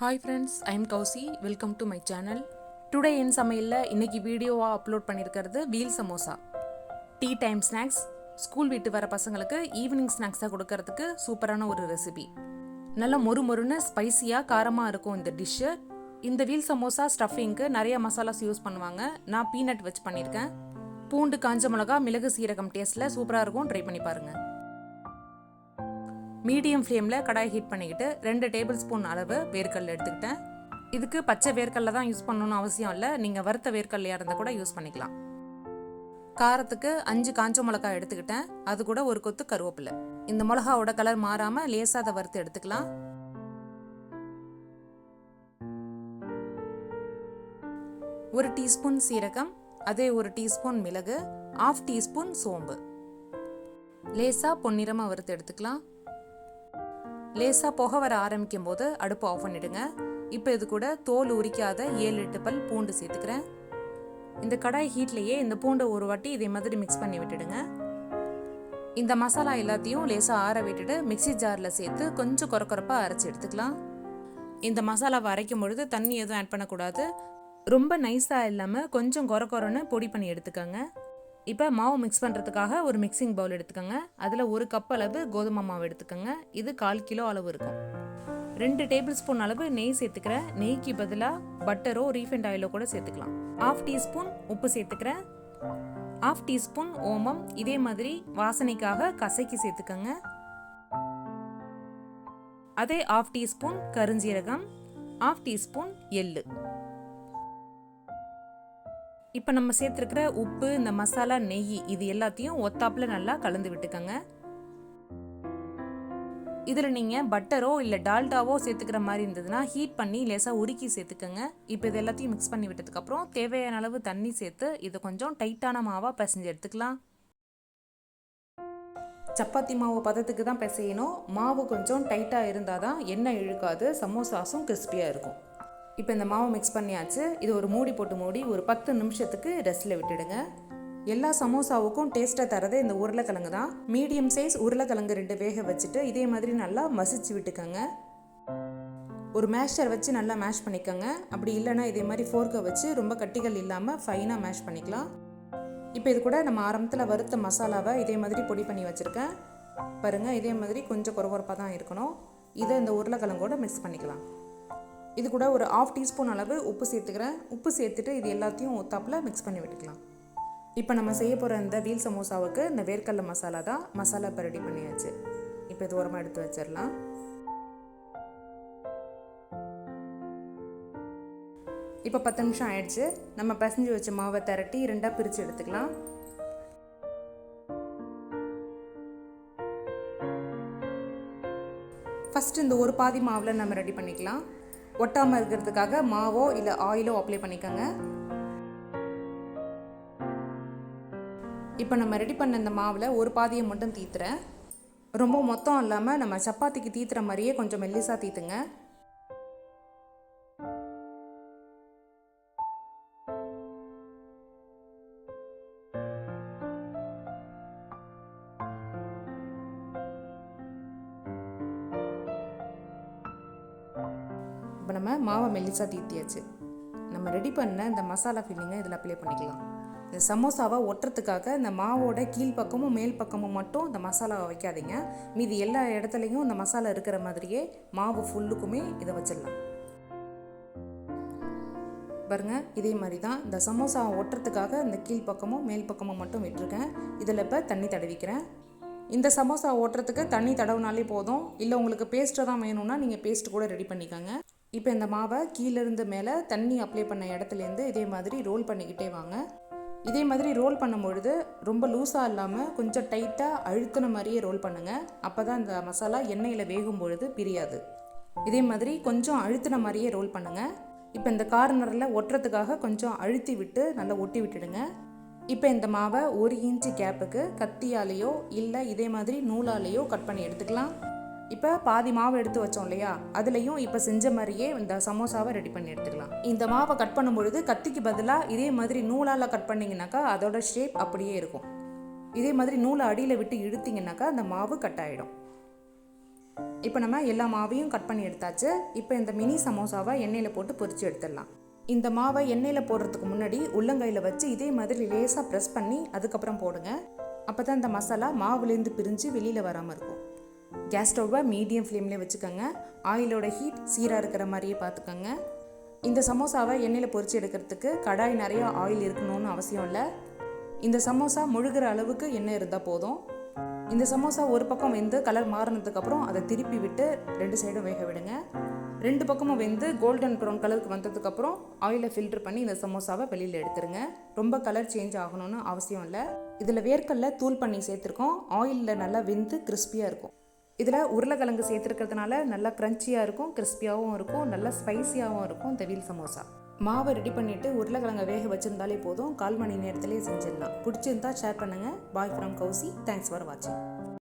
Hi friends I am Kousi welcome to my channel today என் சமையலில் இன்னைக்கு வீடியோவாக upload பண்ணியிருக்கிறது wheel samosa tea time snacks school விட்டு வர பசங்களுக்கு ஈவினிங் ஸ்நாக்ஸாக கொடுக்கறதுக்கு சூப்பரான ஒரு ரெசிபி நல்லா மொறு மொறுன்னு ஸ்பைசியாக காரமாக இருக்கும் இந்த டிஷ்ஷு இந்த வீல் சமோசா ஸ்டஃபிங்க்கு நிறைய மசாலாஸ் யூஸ் பண்ணுவாங்க. நான் பீனட் வச்சு பண்ணியிருக்கேன் பூண்டு காஞ்ச மிளகா மிளகு சீரகம் டேஸ்ட்டில் சூப்பராக இருக்கும். ட்ரை பண்ணி பாருங்கள் மீடியம் ஃப்ளேமில் கடாய் ஹீட் பண்ணிக்கிட்டு ரெண்டு டேபிள் ஸ்பூன் அளவு வேர்க்கடலை எடுத்துக்கிட்டேன். இதுக்கு பச்சை வேர்க்கடலை தான் யூஸ் பண்ணணும்னு அவசியம் இல்லை. நீங்கள் வறுத்த வேர்க்கடலையாக இருந்தால் கூட யூஸ் பண்ணிக்கலாம். காரத்துக்கு அஞ்சு காஞ்ச மிளகா எடுத்துக்கிட்டேன். அது கூட ஒரு கொத்து கருவேப்பிலை. இந்த மிளகாவோட கலர் மாறாமல் லேசாக அதை வறுத்து எடுத்துக்கலாம். ஒரு டீஸ்பூன் சீரகம் அதே ஒரு டீஸ்பூன் மிளகு ஆஃப் டீஸ்பூன் சோம்பு. லேசாக பொன்னிறமாக வறுத்து எடுத்துக்கலாம். லேசாக புகை வர ஆரம்பிக்கும் போது அடுப்பு ஆஃப் பண்ணிடுங்க. இப்போ இது கூட தோல் உரிக்காத ஏழு எட்டு பல் பூண்டு சேர்த்துக்கிறேன். இந்த கடாய் ஹீட்லேயே இந்த பூண்டை ஒரு வாட்டி இதே மாதிரி மிக்ஸ் பண்ணி விட்டுடுங்க. இந்த மசாலா எல்லாத்தையும் லேசாக ஆற விட்டுட்டு மிக்சி ஜாரில் சேர்த்து கொஞ்சம் குறக்குறப்பாக அரைச்சி எடுத்துக்கலாம். இந்த மசாலாவை அரைக்கும் பொழுது தண்ணி எதுவும் ஆட் பண்ணக்கூடாது. ரொம்ப நைஸாக இல்லாமல் கொஞ்சம் குறை குறைன்னு பொடி பண்ணி எடுத்துக்கோங்க. இப்போ மாவு மிக்ஸ் பண்ணுறதுக்காக ஒரு மிக்சிங் பவுல் எடுத்துக்கோங்க. அதில் ஒரு கப் அளவு கோதுமை மாவு எடுத்துக்கோங்க. இது கால் கிலோ அளவு இருக்கும். ரெண்டு டேபிள் ஸ்பூன் அளவு நெய் சேர்த்துக்கிறேன். நெய்க்கு பதிலாக பட்டரோ ரீஃபைண்ட் ஆயிலோ கூட சேர்த்துக்கலாம். ஆஃப் டீஸ்பூன் உப்பு சேர்த்துக்கிறேன். ஆஃப் டீஸ்பூன் ஓமம். இதே மாதிரி வாசனைக்காக கசக்கி சேர்த்துக்கோங்க. அதே ஆஃப் டீஸ்பூன் கருஞ்சீரகம். ஆஃப் டீஸ்பூன் எள்ளு. இப்போ நம்ம சேர்த்துருக்கிற உப்பு இந்த மசாலா நெய் இது எல்லாத்தையும் ஒத்தாப்புல நல்லா கலந்து விட்டுக்கோங்க. இதில் நீங்கள் பட்டரோ இல்லை டால்டாவோ சேர்த்துக்கிற மாதிரி இருந்ததுன்னா ஹீட் பண்ணி லேசாக உருக்கி சேர்த்துக்கோங்க. இப்போ இது எல்லாத்தையும் மிக்ஸ் பண்ணி விட்டதுக்கப்புறம் தேவையான அளவு தண்ணி சேர்த்து இதை கொஞ்சம் டைட்டான மாவாக பிசைஞ்சு எடுத்துக்கலாம். சப்பாத்தி மாவு பதத்துக்கு தான் பிசையணும். மாவு கொஞ்சம் டைட்டாக இருந்தால் தான் எண்ணெய் இழுக்காது சமோசாஸும் கிறிஸ்பியாக இருக்கும். இப்போ இந்த மாவு மிக்ஸ் பண்ணியாச்சு. இது ஒரு மூடி போட்டு மூடி ஒரு பத்து நிமிஷத்துக்கு ரெஸ்ட்டில் விட்டுடுங்க. எல்லா சமோசாவுக்கும் டேஸ்ட்டாக தரது இந்த உருளைக்கிழங்கு தான். மீடியம் சைஸ் உருளைக்கிழங்கு ரெண்டு வேக வச்சுட்டு இதே மாதிரி நல்லா மசிச்சு விட்டுக்கோங்க. ஒரு மேஷர் வச்சு நல்லா மேஷ் பண்ணிக்கோங்க. அப்படி இல்லைன்னா இதே மாதிரி ஃபோர்க்கை வச்சு ரொம்ப கட்டிகள் இல்லாமல் ஃபைனாக மேஷ் பண்ணிக்கலாம். இப்போ இது கூட நம்ம ஆரம்பத்தில் வறுத்த மசாலாவை இதே மாதிரி பொடி பண்ணி வச்சுருக்கேன். பாருங்கள் இதே மாதிரி கொஞ்சம் குறவரப்பாக தான் இருக்கணும். இதை இந்த உருளைக்கிழங்கோடு மிக்ஸ் பண்ணிக்கலாம். இது கூட ஒரு ஆஃப் டீஸ்பூன் அளவு உப்பு சேர்த்துக்கிறேன். உப்பு சேர்த்துட்டு இது எல்லாத்தையும் ஒத்தாப்பில் மிக்ஸ் பண்ணி விட்டுக்கலாம். இப்போ நம்ம செய்ய போகிற இந்த வீல் சமோசாவுக்கு இந்த வேர்க்கடல மசாலா தான் மசாலா இப்போ ரெடி பண்ணியாச்சு. இப்போ இது ஓரமாக எடுத்து வச்சிடலாம். இப்போ பத்து நிமிஷம் ஆயிடுச்சு. நம்ம பசஞ்சு வச்ச மாவை திரட்டி ரெண்டாக பிரித்து எடுத்துக்கலாம். ஃபஸ்ட்டு இந்த ஒரு பாதி மாவில் நம்ம ரெடி பண்ணிக்கலாம். ஒட்டாமல் இருக்கிறதுக்காக மாவோ இல்லை ஆயிலோ அப்ளை பண்ணிக்கோங்க. இப்போ நம்ம ரெடி பண்ண இந்த மாவில் ஒரு பாதியை மட்டும் தீத்துறேன். ரொம்ப மொத்தம் இல்லாமல் நம்ம சப்பாத்திக்கு தீத்துற மாதிரியே கொஞ்சம் மெல்லிசாக தீத்துங்க. இப்போ நம்ம மாவை மெல்லிசாக தீர்த்தியாச்சு. நம்ம ரெடி பண்ண இந்த மசாலா ஃபில்லிங்கை இதில் அப்ளை பண்ணிக்கலாம். இந்த சமோசாவை ஒட்டுறதுக்காக இந்த மாவோட கீழ் பக்கமும் மேல் பக்கமும் மட்டும் இந்த மசாலாவை வைக்காதீங்க. மீதி எல்லா இடத்துலையும் இந்த மசாலா இருக்கிற மாதிரியே மாவு ஃபுல்லுக்குமே இதை வச்சிடலாம். பாருங்கள் இதே மாதிரி தான் இந்த சமோசாவை ஒட்டுறதுக்காக இந்த கீழ் பக்கமும் மேல் பக்கமும் மட்டும் விட்டுருக்கேன். இதில் இப்போ தண்ணி தடவிக்கிறேன். இந்த சமோசா ஓட்டுறதுக்கு தண்ணி தடவுனாலே போதும். இல்லை உங்களுக்கு பேஸ்ட்டை தான் வேணும்னா நீங்கள் பேஸ்ட் கூட ரெடி பண்ணிக்கோங்க. இப்போ இந்த மாவை கீழேருந்து மேலே தண்ணி அப்ளை பண்ண இடத்துலேருந்து இதே மாதிரி ரோல் பண்ணிக்கிட்டே வாங்க. இதே மாதிரி ரோல் பண்ணும்பொழுது ரொம்ப லூஸாக இல்லாமல் கொஞ்சம் டைட்டாக அழுத்தின மாதிரியே ரோல் பண்ணுங்கள் அப்போ தான் இந்த மசாலா எண்ணெயில் வேகும் பொழுது பிரியாது. இதே மாதிரி கொஞ்சம் அழுத்தின மாதிரியே ரோல் பண்ணுங்கள் இப்போ இந்த கார்னரில் ஒட்டுறதுக்காக கொஞ்சம் அழுத்தி விட்டு நல்லா ஒட்டி விட்டுடுங்க. இப்போ இந்த மாவை ஒரு இன்ச்சு கேப்புக்கு கத்தியாலேயோ இல்லை இதே மாதிரி நூலாலேயோ கட் பண்ணி எடுத்துக்கலாம். இப்போ பாதி மாவு எடுத்து வச்சோம் இல்லையா? அதுலேயும் இப்போ செஞ்ச மாதிரியே இந்த சமோசாவை ரெடி பண்ணி எடுத்துக்கலாம். இந்த மாவை கட் பண்ணும்பொழுது கத்திக்கு பதிலாக இதே மாதிரி நூலால் கட் பண்ணிங்கனாக்கா அதோட ஷேப் அப்படியே இருக்கும். இதே மாதிரி நூலை அடியில் விட்டு இழுத்திங்கனாக்கா அந்த மாவு கட் ஆகிடும் இப்போ நம்ம எல்லா மாவையும் கட் பண்ணி எடுத்தாச்சு. இப்போ இந்த மினி சமோசாவை எண்ணெயில் போட்டு பொரிச்சு எடுத்துடலாம். இந்த மாவை எண்ணெயில் போடுறதுக்கு முன்னாடி உள்ளங்கையில் வச்சு இதே மாதிரி லேசாக ப்ரெஸ் பண்ணி அதுக்கப்புறம் போடுங்க. அப்போ தான் இந்த மசாலா மாவுலேருந்து பிரிஞ்சு வெளியில் வராமல் இருக்கும். கேஸ் ஸ்டவ்வை மீடியம் ஃப்ளேம்லேயே வச்சுக்கோங்க. ஆயிலோட ஹீட் சீராக இருக்கிற மாதிரியே பார்த்துக்கோங்க. இந்த சமோசாவை எண்ணெயில் பொறிச்சு எடுக்கிறதுக்கு கடாய் நிறைய ஆயில் இருக்கணும்னு அவசியம் இல்லை. இந்த சமோசா முழுகிற அளவுக்கு எண்ணெய் இருந்தால் போதும். இந்த சமோசா ஒரு பக்கம் வெந்து கலர் மாறினதுக்கப்புறம் அதை திருப்பி விட்டு ரெண்டு சைடும் வேக விடுங்க. ரெண்டு பக்கமும் வெந்து கோல்டன் ப்ரௌன் கலருக்கு வந்ததுக்கப்புறம் ஆயிலை ஃபில்டர் பண்ணி இந்த சமோசாவை வெளியில் எடுத்துருங்க. ரொம்ப கலர் சேஞ்ச் ஆகணும்னு அவசியம் இல்லை. இதில் வேர்க்கல்ல தூள் பண்ணி சேர்த்துருக்கோம். ஆயிலில் நல்லா வெந்து கிறிஸ்பியாக இருக்கும். இதில் உருளைக்கிழங்கு சேர்த்துருக்கிறதுனால நல்லா க்ரன்ச்சியாக இருக்கும் கிறிஸ்பியாகவும் இருக்கும் நல்லா ஸ்பைசியாகவும் இருக்கும் இந்த வீல் சமோசா மாவை ரெடி பண்ணிவிட்டு உருளைக்கிழங்கை வேக வச்சுருந்தாலே போதும் கால் மணி நேரத்துலேயே செஞ்சிடலாம். பிடிச்சிருந்தா ஷேர் பண்ணுங்கள் bye from Kousi. Thanks for வாட்சிங்